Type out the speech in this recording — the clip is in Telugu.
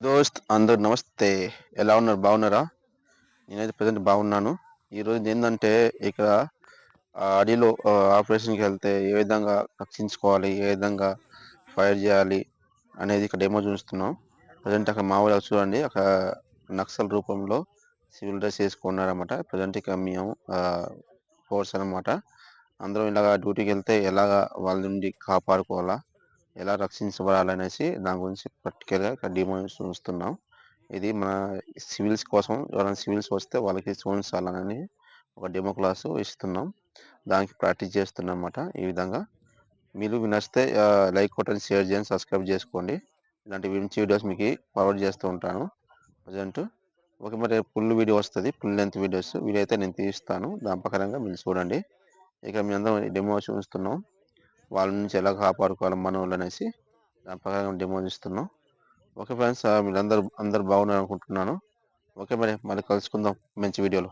దోస్త్ అందరు నమస్తే. ఎలా ఉన్నారు? బాగున్నారా? నేనైతే ప్రజెంట్ బాగున్నాను. ఈరోజు ఏంటంటే ఇక్కడ అడిలో అడవిలో ఆపరేషన్కి వెళ్తే ఏ విధంగా రక్షించుకోవాలి ఏ విధంగా ఫైర్ చేయాలి అనేది ఇక్కడ డెమో చూస్తున్నాం. ప్రజెంట్ అక్కడ మామూలుగా చూడండి. అక్కడ నక్సల్ రూపంలో సివిల్ డ్రెస్ వేసుకున్నారన్నమాట. ప్రజెంట్ ఇక మేము ఫోర్స్ అనమాట అందరం ఇలాగా డ్యూటీకి వెళ్తే ఎలాగా వాళ్ళ నుండి కాపాడుకోవాలా? ఎలా రక్షించబడాలనేసి దాని గురించి పర్టికులర్గా ఇక్కడ డెమో ఉంచుతున్నాం ఇది మన సివిల్స్ కోసం ఎవరైనా సివిల్స్ వస్తే వాళ్ళకి చూపించాలని ఒక డెమో క్లాసు ఇస్తున్నాం. దానికి ప్రాక్టీస్ చేస్తున్నాం అన్నమాట ఈ విధంగా. మీరు నచ్చితే లైక్ కొట్టండి షేర్ చేయండి సబ్స్క్రైబ్ చేసుకోండి. ఇలాంటి మంచి వీడియోస్ మీకు ఫార్వర్డ్ చేస్తూ ఉంటాను. ప్రజెంట్ ఓకే మరి ఫుల్ వీడియో వస్తుంది ఫుల్ లెంత్ వీడియోస్. వీడియో అయితే నేను తీస్తాను. దాని ప్రకారంగా మీరు చూడండి. ఇక మీ అందరం డెమో చూస్తున్నాం. వాళ్ళ నుంచి ఎలా కాపాడుకోవాలి మనవాళ్ళు అనేసి దాని ప్రకారం డెమో ఇస్తున్నాం ఓకే ఫ్రెండ్స్ మీరందరూ అందరు బాగున్నారు అనుకుంటున్నాను ఓకే మరి మళ్ళీ కలుసుకుందాం మంచి వీడియోలో